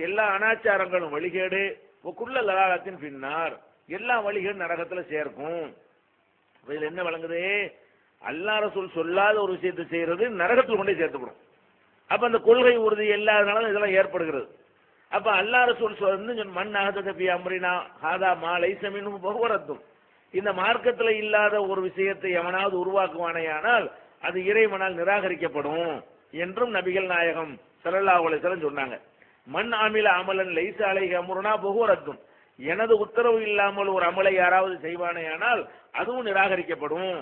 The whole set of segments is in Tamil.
எல்லா அனாச்சாரங்களும் வழிகேடு குள்ள லலாலத்தின் பின்னார். எல்லா வழிகளும் நரகத்துல சேர்க்கும். இதில் இதுல என்ன வழங்குது அல்லாஹ் ரசூல் சொல்லாத ஒரு விஷயத்தை செய்யறது நரகத்தில் கொண்டே சேர்த்துக்கணும் அப்ப அந்த கொள்கை உறுதி இல்லாதனால இதெல்லாம் ஏற்படுகிறது. அப்ப அல்லாஹ் ரசூல் சொ- வந்து மண் அகதபி அம்ரினா ஹாதா மா லைசமினும் பகுவரத்தும் இந்த மார்க்கத்துல இல்லாத ஒரு விஷயத்தை எவனாவது உருவாக்குவானேயானால் அது இறைவனால் நிராகரிக்கப்படும் என்றும் நபிகள் நாயகம் சல்லல்லா அலைஹி சொன்னாங்க. மண் ஆமில அமலன் லைச அலைஹி அம்ருனா பகுவரத்தும் எனது உத்தரவு இல்லாமல் ஒரு அமலை யாராவது செய்வானேயானால் அதுவும் நிராகரிக்கப்படும்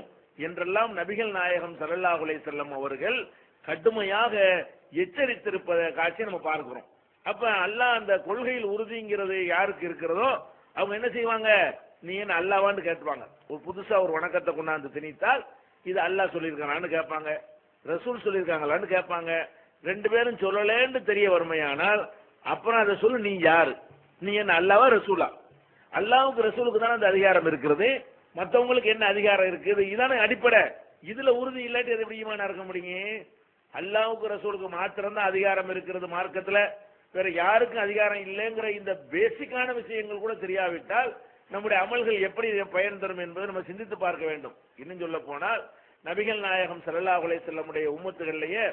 என்றெல்லாம் நபிகள் நாயகம் சல்லல்லா அலைஹி அவர்கள் கடுமையாக எச்சரித்திருப்பத காட்சி நம்ம பார்க்கிறோம். அப்ப அல்லாஹ் அந்த கொள்கையில் உறுதிங்கிறது யாருக்கு இருக்கிறதோ அவங்க என்ன செய்வாங்க? நீ என்ன அல்லாவான்னு கேட்பாங்க ஒரு புதுசா ஒரு வணக்கத்தை கொண்டாந்து திணித்தால் இது அல்லாஹ் சொல்லியிருக்கானான்னு கேட்பாங்க. ரசூல் சொல்லியிருக்காங்களான்னு கேட்பாங்க. ரெண்டு பேரும் சொல்லலேன்னு தெரிய வருமையானால் அப்புறம் அதை சொல்லு நீ யார்? நீ என்ன அல்லாவா ரசூலா? அல்லாவுக்கு ரசூலுக்கு தானே அந்த அதிகாரம் இருக்கிறது மற்றவங்களுக்கு என்ன அதிகாரம் இருக்குது? இதானே அடிப்படை. இதுல உறுதி இல்லாட்டி அது எப்படி நடக்க இருக்க முடியும்? அல்லாவுக்கு ரசூலுக்கு மாத்திரம்தான் அதிகாரம் இருக்கிறது மார்க்கத்துல. வேற யாருக்கும் அதிகாரம் இல்லைங்கிற இந்த பேசிக்கான விஷயங்கள் கூட தெரியாவிட்டால் நம்முடைய அமல்கள் எப்படி பயன் தரும் என்பதை நம்ம சிந்தித்து பார்க்க வேண்டும். இன்னும் சொல்ல போனால் நபிகள் நாயகம் ஸல்லல்லாஹு உலை செல்லமுடைய உம்மத்துகளிலேயே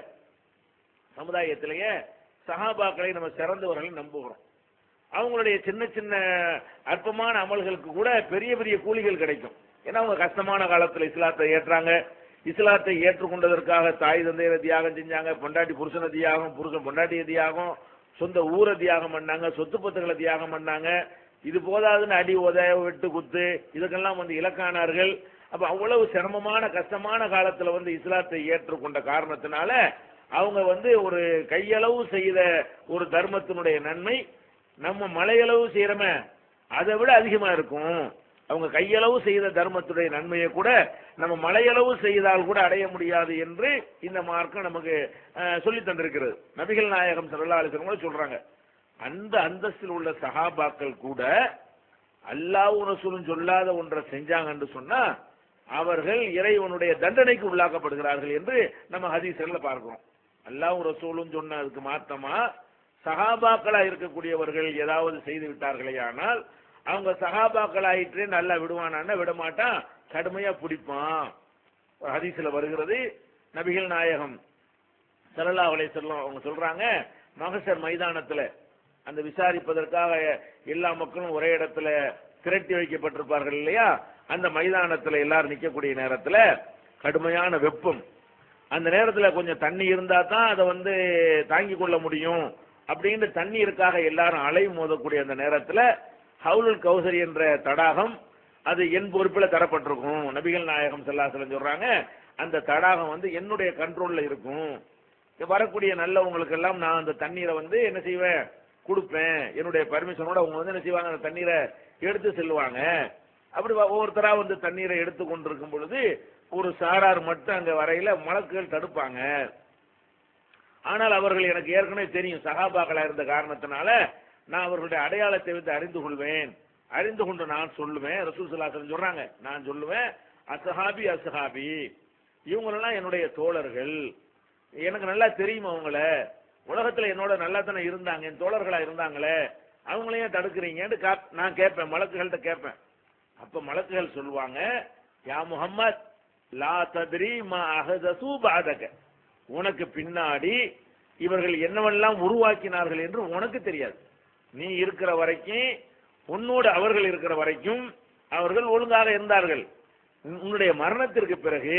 சமுதாயத்திலேயே சஹாபாக்களை நம்ம சிறந்தவர்கள் நம்புகிறோம். அவங்களுடைய சின்ன சின்ன அற்பமான அமல்களுக்கு கூட பெரிய பெரிய கூலிகள் கிடைக்கும். ஏன்னா அவங்க கஷ்டமான காலத்தில் இஸ்லாத்தை ஏற்றாங்க. இஸ்லாத்தை ஏற்றுக்கொண்டதற்காக தாய் தந்தையை தியாகம் செஞ்சாங்க. பொண்டாட்டி புருஷனை தியாகம் புருஷன் பொண்டாட்டிய தியாகம் சொந்த ஊரை தியாகம் பண்ணாங்க சொத்து பத்துக்களை தியாகம் பண்ணாங்க. இது போதாதுன்னு அடி உத வெட்டு குத்து இதுக்கெல்லாம் வந்து இலக்கானார்கள். அப்ப அவ்வளவு சிரமமான கஷ்டமான காலத்துல வந்து இஸ்லாத்தை ஏற்றுக்கொண்ட காரணத்தினால அவங்க வந்து ஒரு கையளவு செய்த ஒரு தர்மத்தினுடைய நன்மை நம்ம மலையளவு செய்கிறோமே அதை விட அதிகமா இருக்கும். அவங்க கையளவு செய்த தர்மத்துடைய நன்மையை கூட நம்ம மலையளவு செய்தால் கூட அடைய முடியாது என்று இந்த மார்க்கம் நமக்கு சொல்லி சொல்லித் தந்திருக்கிறது. நபிகள் நாயகம் ஸல்லல்லாஹு கூட சொல்றாங்க. அந்த அந்தஸ்தில் உள்ள சகாபாக்கள் கூட அல்லாஹ் ரசூலும் சொல்லாத ஒன்றை செஞ்சாங்கன்னு சொன்னா அவர்கள் இறைவனுடைய தண்டனைக்கு உள்ளாக்கப்படுகிறார்கள் என்று நம்ம ஹதீசர்ல பார்க்கிறோம். அல்லாவும் ரசூலும் சொன்ன அதுக்கு மாத்தமா சகாபாக்களா இருக்கக்கூடியவர்கள் ஏதாவது செய்து விட்டார்களே ஆனால் அவங்க சகாபாக்கள் ஆயிற்றே நல்லா விடுவானா விட மாட்டான் கடுமையா பிடிப்பான். ஒரு ஹதீஸ்ல வருகிறது நபிகள் நாயகம் சரலா அலைஹி வஸல்லம் அவங்க சொல்றாங்க மகசர் மைதானத்துல அந்த விசாரிப்பதற்காக எல்லா மக்களும் ஒரே இடத்துல திரட்டி வைக்கப்பட்டிருப்பார்கள் இல்லையா? அந்த மைதானத்துல எல்லாரும் நிக்கக்கூடிய நேரத்துல கடுமையான வெப்பம் அந்த நேரத்தில் கொஞ்சம் தண்ணி இருந்தால் தான் அதை வந்து தாங்கி கொள்ள முடியும். அப்படின்னு தண்ணீருக்காக எல்லாரும் அலை மோதக்கூடிய அந்த நேரத்தில் ஹவுலுல் கௌசரி என்ற தடாகம் அது என் பொறுப்பில் தரப்பட்டிருக்கும். நபிகள் நாயகம் செல்லாசலம் சொல்கிறாங்க அந்த தடாகம் வந்து என்னுடைய கண்ட்ரோலில் இருக்கும். வரக்கூடிய நல்லவங்களுக்கு எல்லாம் நான் அந்த தண்ணீரை வந்து என்ன செய்வேன்? கொடுப்பேன். என்னுடைய பர்மிஷனோட அவங்க வந்து என்ன செய்வாங்க? அந்த தண்ணீரை எடுத்து செல்லுவாங்க. அப்படி ஒவ்வொருத்தராக வந்து தண்ணீரை எடுத்து கொண்டிருக்கும் பொழுது ஒரு சாரார் மட்டும் அங்க வரையில மலக்குகள் தடுப்பாங்க. ஆனால் அவர்கள் எனக்கு ஏற்கனவே தெரியும் சகாபாக்களா இருந்த காரணத்தினால நான் அவர்களுடைய அடையாளத்தை வந்து அறிந்து கொள்வேன். அறிந்து கொண்டு நான் சொல்லுவேன். ரசூல் சலாசன் சொல்றாங்க நான் சொல்லுவேன் அசஹாபி அசஹாபி இவங்களெல்லாம் என்னுடைய தோழர்கள். எனக்கு நல்லா தெரியும் அவங்கள. உலகத்துல என்னோட நல்லா தானே இருந்தாங்க என் தோழர்களா இருந்தாங்களே. அவங்களையும் தடுக்கிறீங்கன்னு நான் கேட்பேன் மலக்குகள்கிட்ட கேட்பேன். அப்ப மலக்குகள் சொல்லுவாங்க யா முகம்மத் லா தத்ரி மா அஹதசு பாதக உனக்கு பின்னாடி இவர்கள் என்னவெல்லாம் உருவாக்கினார்கள் என்று உனக்கு தெரியாது. நீ இருக்கிற வரைக்கும் உன்னோடு அவர்கள் இருக்கிற வரைக்கும் அவர்கள் ஒழுங்காக இருந்தார்கள். உன்னுடைய மரணத்திற்கு பிறகு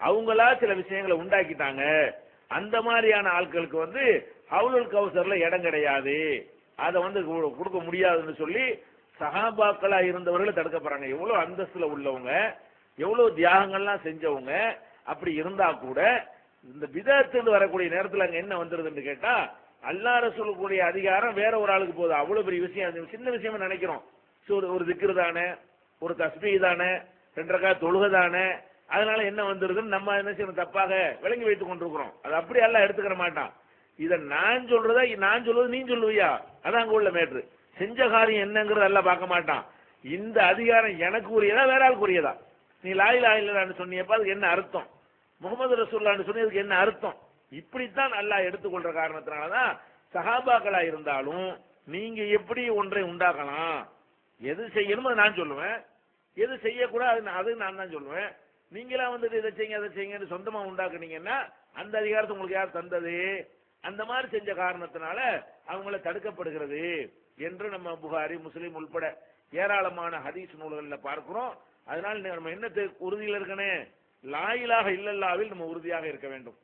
அவங்களா சில விஷயங்களை உண்டாக்கிட்டாங்க. அந்த மாதிரியான ஆட்களுக்கு வந்து ஹவுலுல் கவுசர்ல இடம் கிடையாது. அதை வந்து கொடுக்க முடியாதுன்னு சொல்லி சகாபாக்களா இருந்தவர்களை தடுக்கப்படுறாங்க எவ்வளவு அந்தஸ்துல உள்ளவங்க. எவ்வளவு தியாகங்கள்லாம் செஞ்சவங்க அப்படி இருந்தா கூட இந்த விதத்துன்னு வரக்கூடிய நேரத்தில் அங்க என்ன வந்துருதுன்னு கேட்டா அல்லா ரசூலுக்குடைய அதிகாரம் வேற ஒரு ஆளுக்கு போகுது அவ்வளவு பெரிய விஷயம். சின்ன விஷயமா நினைக்கிறோம். சரி, ஒரு ஒரு திக்ரு தானே ஒரு தஸ்மி தானே ரெண்டரைக்கா தொழுகை தானே அதனால என்ன வந்துருதுன்னு நம்ம என்ன செய்யணும்? தப்பாக விளங்கி வைத்துக் கொண்டிருக்கிறோம். அது அப்படி எல்லாம் எடுத்துக்கிற மாட்டான். இத நான் சொல்றதா நான் சொல்றது நீ சொல்லுவியா? அதான் அங்க உள்ள மேட்ரு. செஞ்ச காரியம் என்னங்கிறத எல்லாம் பார்க்க மாட்டான். இந்த அதிகாரம் எனக்கு உரியதா வேற ஆளுக்கு உரியதா? நீ லாயிலா லாயிலான்னு சொன்னியப்ப அதுக்கு என்ன அர்த்தம்? முகமது ரசூல்லான்னு சொன்னதுக்கு என்ன அர்த்தம்? இப்படித்தான் அல்லாஹ் எடுத்துக்கொள்ற காரணத்தினாலதான் சஹாபாக்களா இருந்தாலும் நீங்க எப்படி ஒன்றை உண்டாக்கலாம்? எது செய்யணுமோ அதை நான் சொல்லுவேன். எது செய்யக்கூடாது அது அது நான் தான் சொல்லுவேன். நீங்களா வந்துட்டு இதை செய்யுங்க அதை செய்யுங்கன்னு சொந்தமா உண்டாக்குனீங்கன்னா அந்த அதிகாரத்தை உங்களுக்கு யார் தந்தது? அந்த மாதிரி செஞ்ச காரணத்தினால அவங்கள தடுக்கப்படுகிறது என்று நம்ம புகாரி முஸ்லீம் உள்பட ஏராளமான ஹதீஸ் நூல்களில் பார்க்கிறோம். அதனால் நம்ம என்ன உறுதியில் இருக்கணும் லாயிலாக இல்லல்லாவில் நம்ம உறுதியாக இருக்க வேண்டும்.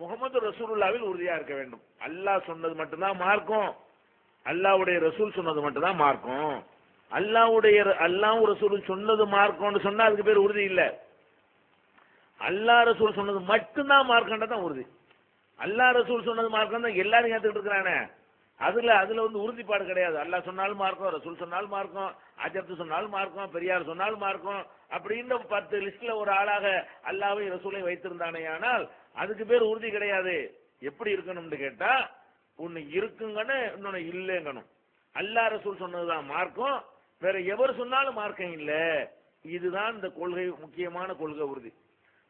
முகமது ரசூலுல்லாவில் உறுதியாக இருக்க வேண்டும். அல்லாஹ் சொன்னது மட்டும்தான் மார்க்கும். அல்லாஹ்வுடைய ரசூல் சொன்னது மட்டும்தான் மார்க்கும். அல்லாவுடைய அல்லாஹ் ரசூல் சொன்னது மார்க்கம்னு சொன்னா அதுக்கு பேர் உறுதி இல்லை. அல்லாஹ் ரசூல் சொன்னது மட்டும்தான் மார்க்கம்ன்றா தான் உறுதி. அல்லாஹ் ரசூல் சொன்னது மார்க்கம் தான் எல்லாரும் ஏத்துக்கிட்டு இருக்கிறானே. அதில் அதில் வந்து உறுதிப்பாடு கிடையாது. அல்லாஹ் சொன்னாலும் மார்க்கம் ரசூல் சொன்னாலும் மார்க்கம் அஜப்து சொன்னாலும் மார்க்கம் பெரியார் சொன்னாலும் மார்க்கம் அப்படின்னு பத்து லிஸ்டில் ஒரு ஆளாக அல்லாவையும் ரசூலையும் வைத்திருந்தானே ஆனால் அதுக்கு பேர் உறுதி கிடையாது. எப்படி இருக்கணும்னு கேட்டால் ஒன்று இருக்குங்கன்னு இன்னொன்று இல்லைங்கணும். அல்லாஹ் ரசூல் சொன்னதுதான் மார்க்கம். வேற எவர் சொன்னாலும் மார்க்கம் இல்லை. இதுதான் இந்த கொள்கை முக்கியமான கொள்கை உறுதி.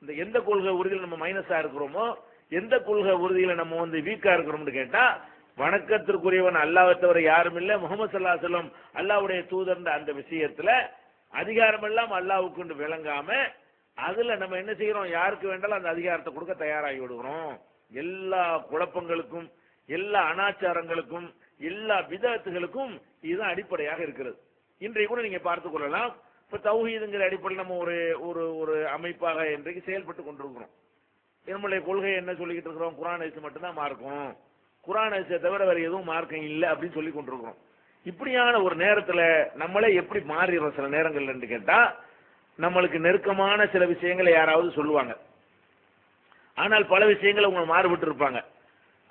இந்த எந்த கொள்கை உறுதியில் நம்ம மைனஸா இருக்கிறோமோ எந்த கொள்கை உறுதியில நம்ம வந்து வீக்கா இருக்கிறோம்னு கேட்டா வணக்கத்திற்குரியவன் அல்லாவை தவிர யாரும் இல்லை. முகமது சல்லா செல்லம் அல்லாவுடைய தூதர்ன்ற அந்த விஷயத்துல அதிகாரம் எல்லாம் அல்லாவுக்கு விளங்காம அதுல நம்ம என்ன செய்யறோம்? யாருக்கு வேண்டாலும் அந்த அதிகாரத்தை கொடுக்க தயாராகி விடுகிறோம். எல்லா குழப்பங்களுக்கும் எல்லா அனாச்சாரங்களுக்கும் எல்லா விதத்துகளுக்கும் இதுதான் அடிப்படையாக இருக்கிறது. இன்றைய கூட நீங்க பார்த்துக் கொள்ளலாம். இப்ப தௌஹீதுங்கிற அடிப்படையில் நம்ம ஒரு ஒரு ஒரு அமைப்பாக இன்றைக்கு செயல்பட்டு கொண்டிருக்கிறோம். நம்மளுடைய கொள்கை என்ன சொல்லிக்கிட்டு இருக்கிறோம்? குரான் ஹதீஸ் மட்டும்தான் மார்க்கம். குரான் தவிர வேற எதுவும் மார்க்கம் இல்லை அப்படின்னு சொல்லி கொண்டிருக்கிறோம். இப்படியான ஒரு நேரத்தில் நம்மளே எப்படி மாறிடுறோம் சில நேரங்கள்லன்னு கேட்டால் நம்மளுக்கு நெருக்கமான சில விஷயங்களை யாராவது சொல்லுவாங்க. ஆனால் பல விஷயங்களை உங்களை மாறுபட்டு இருப்பாங்க.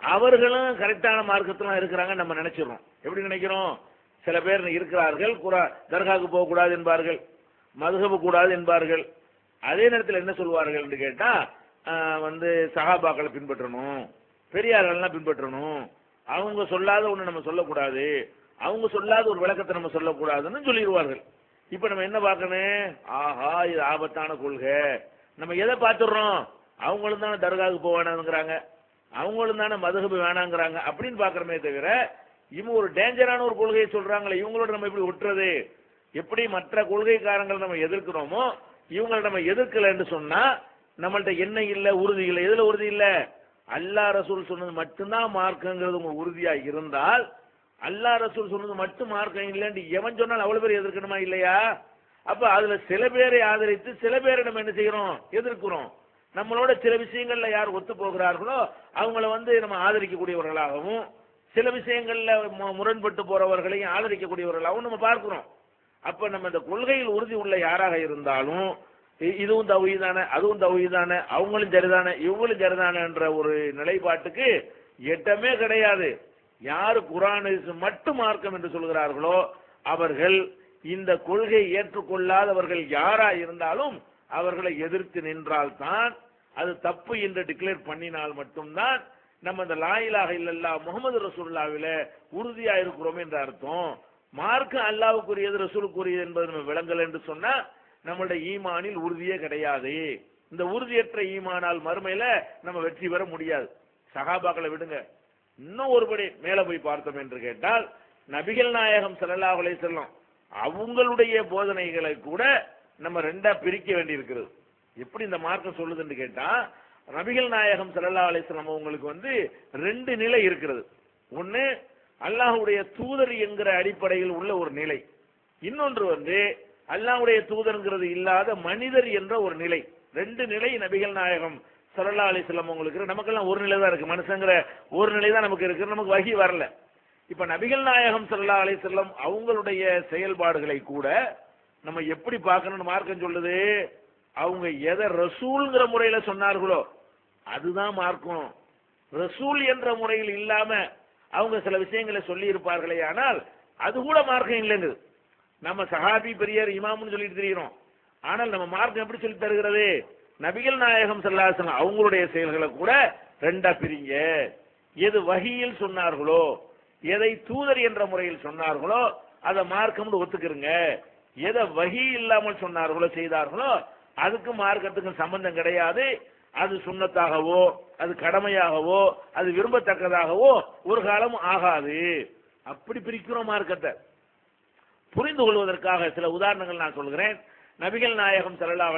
அவர்களும் கரெக்டான மார்க்கத்துல இருக்கிறாங்க நம்ம நினைச்சிடறோம். எப்படி நினைக்கிறோம்? சில பேர் இருக்கிறார்கள் குரா தர்காவுக்கு போகக்கூடாது என்பார்கள் மதுகபு கூடாது என்பார்கள். அதே நேரத்தில் என்ன சொல்வார்கள் என்று கேட்டால் வந்து சகாபாக்களை பின்பற்றணும். பெரியாரெல்லாம் பின்பற்றணும். அவங்க சொல்லாத ஒன்று நம்ம சொல்லக்கூடாது. அவங்க சொல்லாத ஒரு விளக்கத்தை நம்ம சொல்லக்கூடாதுன்னு சொல்லிடுவார்கள். இப்போ நம்ம என்ன பார்க்கணும்? ஆஹா இது ஆபத்தான கொள்கை. நம்ம எதை பார்த்துடுறோம்? அவங்களும் தானே தர்காவுக்கு போக வேணாங்கிறாங்க அவங்களும் தானே மதுகபு வேணாங்கிறாங்க அப்படின்னு பார்க்குறமே தவிர இவங்க ஒரு டேஞ்சரான ஒரு கொள்கையை சொல்கிறாங்களே இவங்களோட நம்ம எப்படி ஒட்டுறது? எப்படி மற்ற கொள்கைக்காரங்களை நம்ம எதிர்க்கிறோமோ இவங்களை நம்ம எதிர்க்கலைன்னு சொன்னால் நம்மள்கிட்ட என்ன இல்லை உறுதி இல்லை. எதில் உறுதி இல்லை? அல்லா ரசூல் சொன்னது மட்டும்தான் மார்க்கங்கிறது உங்களுக்கு உறுதியா இருந்தால் அல்லா ரசூல் சொன்னது மட்டும் மார்க்கம் இல்லைன்னு எவன் சொன்னால் அவ்வளவு பேர் எதிர்க்கணுமா இல்லையா? அப்ப அதுல சில பேரை ஆதரித்து சில பேரை நம்ம என்ன செய்யறோம்? எதிர்க்கிறோம். நம்மளோட சில விஷயங்கள்ல யார் ஒத்து போகிறார்களோ அவங்கள வந்து நம்ம ஆதரிக்கக்கூடியவர்களாகவும் சில விஷயங்கள்ல முரண்பட்டு போறவர்களையும் ஆதரிக்கக்கூடியவர்களாகவும் நம்ம பார்க்கிறோம். அப்ப நம்ம இந்த கொள்கையில் உறுதி உள்ள யாராக இருந்தாலும் இதுவும் தௌஹீதானே அதுவும் தௌஹீதானே அவங்களும் சரிதானே இவங்களும் சரிதானேன்ற ஒரு நிலைப்பாட்டுக்கு எட்டமே கிடையாது. யாரு குரான் மட்டும் மார்க்கம் என்று சொல்கிறார்களோ அவர்கள் இந்த கொள்கை ஏற்றுக்கொள்ளாதவர்கள் யாரா இருந்தாலும் அவர்களை எதிர்த்து நின்றால்தான் அது தப்பு என்று டிக்ளேர் பண்ணினால் மட்டும்தான் நம்ம இந்த லாயிலாக இல்லல்லா முகமது ரசூல்லாவில உறுதியா இருக்கிறோம் என்ற அர்த்தம். மார்க்கம் அல்லாவுக்குரியது ரசூலுக்குரியது என்பது நம்ம விளங்கல் என்று சொன்னா நம்மளுடைய ஈமானில் உறுதியே கிடையாது. இந்த உறுதியற்ற ஈமானால் மறுமையில நம்ம வெற்றி பெற முடியாது. சகாபாக்களை விடுங்க. இன்னும் ஒருபடி மேல போய் பார்த்தோம் என்று கேட்டால் நபிகள் நாயகம் ஸல்லல்லாஹு செல்லும் அவங்களுடைய போதனைகளை கூட நம்ம ரெண்டா பிரிக்க வேண்டியிருக்கிறது. எப்படி இந்த மார்க்கம் சொல்லுதுன்னு கேட்டா நபிகள் நாயகம் செல்லல்லா அலைஹி அவங்களுக்கு வந்து ரெண்டு நிலை இருக்கிறது. ஒன்னு அல்லாஹுடைய தூதர் என்கிற அடிப்படையில் உள்ள ஒரு நிலை. இன்னொன்று வந்து அல்லாவுடைய தூதர்ங்கிறது இல்லாத மனிதர் என்ற ஒரு நிலை. ரெண்டு நிலை நபிகள் நாயகம் ஸல்லல்லாஹு அலைஹி வஸல்லம் உங்களுக்கு நமக்கெல்லாம் ஒரு நிலை தான் இருக்கு. மனுஷங்கிற ஒரு நிலை தான் நமக்கு இருக்கு. நமக்கு வகி வரல. இப்ப நபிகள் நாயகம் ஸல்லல்லாஹு அலைஹி அவங்களுடைய செயல்பாடுகளை கூட நம்ம எப்படி பார்க்கணும்னு மார்க்கம் சொல்லுது? அவங்க எதை ரசூல்ங்கிற முறையில சொன்னார்களோ அதுதான் மார்க்கம். ரசூல் என்ற முறையில் இல்லாம அவங்க சில விஷயங்களை சொல்லி இருப்பார்களே ஆனால் அது கூட மார்க்கம் இல்லைங்குது. நம்ம சஹாபி பெரியார் இமாம்னு சொல்லிட்டு தெரிகிறோம். ஆனால் நம்ம மார்க்கம் எப்படி சொல்லி தருகிறது? நபிகள் நாயகம் செல்லாசன் அவங்களுடைய செயல்களை கூட ரெண்டா பிரிங்க. எது வகையில் சொன்னார்களோ எதை தூதர் என்ற முறையில் சொன்னார்களோ அதை மார்க்கம்னு ஒத்துக்கிறங்க. எதை வகி இல்லாமல் சொன்னார்களோ செய்தார்களோ அதுக்கு மார்க்கத்துக்கும் சம்பந்தம் கிடையாது. அது சுண்ணத்தாகவோ அது கடமையாகவோ அது விரும்பத்தக்கதாகவோ ஒரு காலம் ஆகாது. அப்படி பிரிக்கிறோம் மார்க்கத்தை. புரிந்து கொள்வதற்காக சில உதாரணங்கள் நான் சொல்கிறேன். நபிகள் நாயகம் ஸல்லல்லாஹு